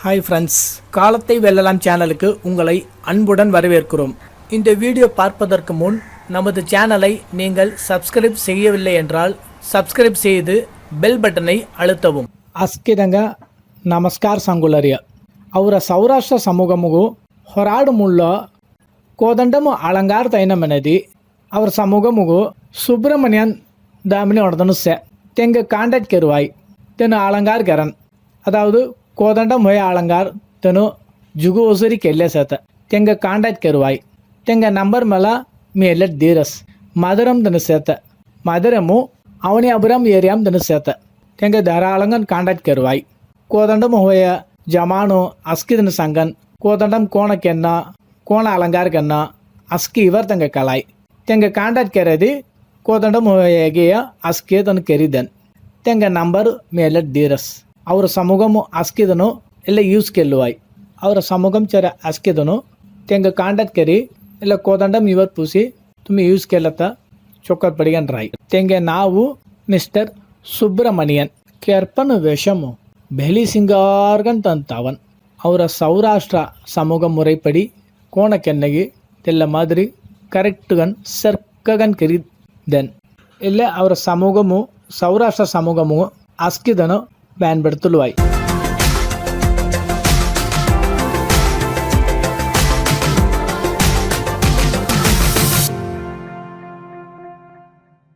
Hi friends காலத்தை வெல்லலாம் சேனலுக்கு உங்களை அன்புடன் வரவேற்கிறோம். இந்த வீடியோ பார்ப்பதற்கு முன் நமது சேனலை நீங்கள் சப்ஸ்கிரைப் செய்யவில்லை என்றால் சப்ஸ்கிரைப் செய்து பெல் ಬಟனை ಅಳತவும் ಅಸ್ಕಿದಂಗ ನಮಸ್ಕಾರ ಸಂಗುಲರಿಯ ಅವರ ಸೌರಾಷ್ಟ್ರ ಸಮೂಹಮುಗು ಹೊರಾಡು ಮುಳ್ಳ ಕೋದಂಡಮು ಅಲಂಗಾರತೈನ ಮನದಿ அவர் ಸಮೂಹಮುಗು ಸುಬ್ರಹ್ಮಣ್ಯನ್ ದಾಮಿನಿ ಒಡೆದನು சே ತೆಂಗ ಕಾಂಡಕ್ಟ್ கருவாய் தென் ಅಲಂಗಾರ್ கரன். அதாவது ಕೋದಂಡ ಮೊಯ ಆಳಂಗಾರ್ ತನು ಜುಗು ಒಸುರಿ ಕೆಲ್ಲೆ ಸೇತ ತೆಂಗ ಕಾಂಟ್ಯಾಕ್ಟ್ ಕೆರುವಾಯಿ ತೆಂಗ ನಂಬರ್ ಮಲ ಮಿ ಎಲ್ಲಟ್ ದೀರಸ್ మధురం తినసేత మధురము అవనియాపురం ఏరియాం తినసేత తెంగ ధారాళంగా కాంటాక్ట్ కరువాయి కోదండం హోయ జమాను అస్కి తిన సంగన్ కోదండం కోణ కెన్నా కోణ అలంగార్ కన్నా అస్కి ఇవర్ తెంగ కలాయి తెంగ కాంటాక్ట్ కెరది కోదండం హోయ అస్కే తను కెరిదన్ తెంగ నంబర్ మేల డీరస్ ಅವರ ಸಮೂಹಮು ಅಸ್ಕಿದನು ಎಲ್ಲ ಯೂಸ್ ಕೆಲ್ಲುವಾಯ್ ಅವರ ಸಮೂಹಂ ಚರ ಅಸ್ಕಿದನು ತೆಂಗ ಕಾಂಡತ್ ಕೆರಿ ಇಲ್ಲ ಕೋದಂಡಂ ಇವತ್ತು ಪೂಸಿ ತುಮಿ ಯೂಸ್ ಕೆಲ್ಲತ್ತ ಚೊಕ್ಕದ ಪಡಿಗನ್ ರಾಯ್ ತೆಂಗೆ ನಾವು ಮಿಸ್ಟರ್ ಸುಬ್ರಮಣಿಯನ್ ಕೆರ್ಪನ್ ವೇಷಮು ಬೆಲಿ ಸಿಂಗಾರ್ಗನ್ ತಂತಾವನ್ ಅವರ சௌராஷ்டிரா சமூக முறைப்படி கோணக்கெண்ணகி தெல்ல மாதிரி கரெக்டுகன் சர்க்ககன் கெரி தென் இல்லை அவர சமூகமு சௌராஷ்டிர சமூகமு அஸ்கிதனு பயன்படுத்துவாய்